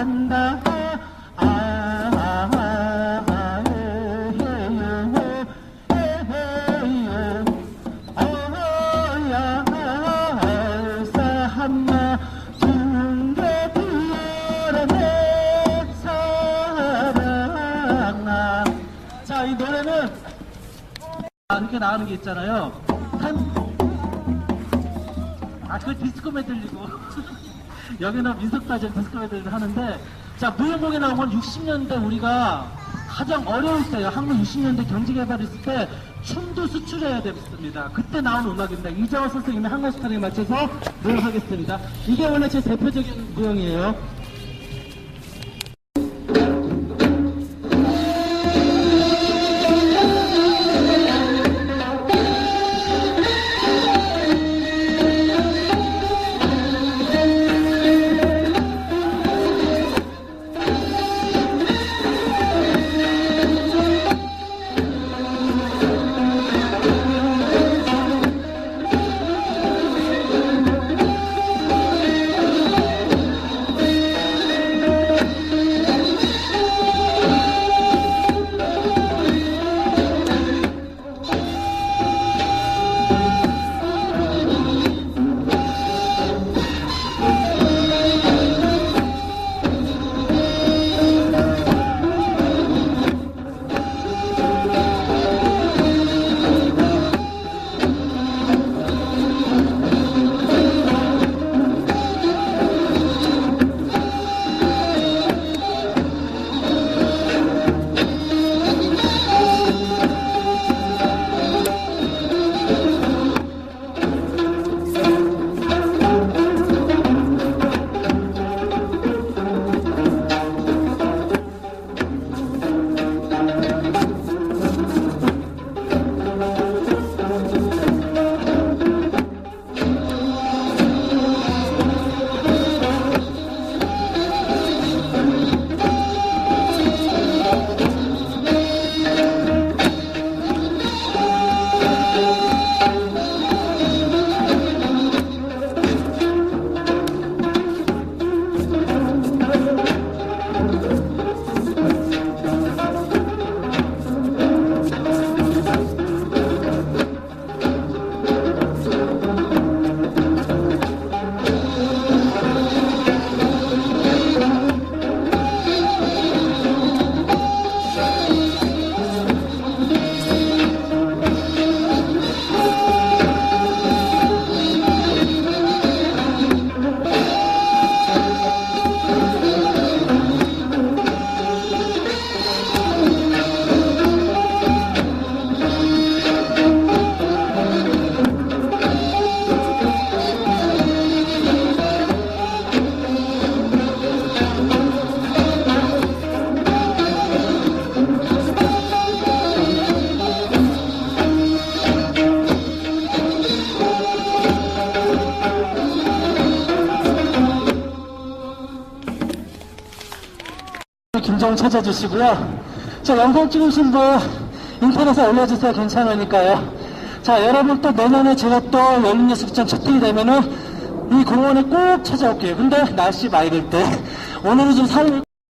한다 이렇게 나오는 게 있잖아요. 아, 그 디스코 메들리고. 민속다전 디스코 메들리 하는데, 자, 무용곡에 나오면 60년대 우리가 가장 어려울 때요. 한국 60년대 경제개발 있을 때 춤도 수출해야 됐습니다. 그때 나온 음악입니다. 이정화 선생님의 한국 스타일에 맞춰서 무용하겠습니다. 이게 원래 제 대표적인 무용이에요. 김정 찾아주시고요. 자, 영상 찍으신 분 인터넷에 올려주세요. 괜찮으니까요. 자, 여러분 또 내년에 제가 또 열린예술장 첫회이 되면은 이 공원에 꼭 찾아올게요. 근데 날씨 맑을 때. 오늘은 좀 살을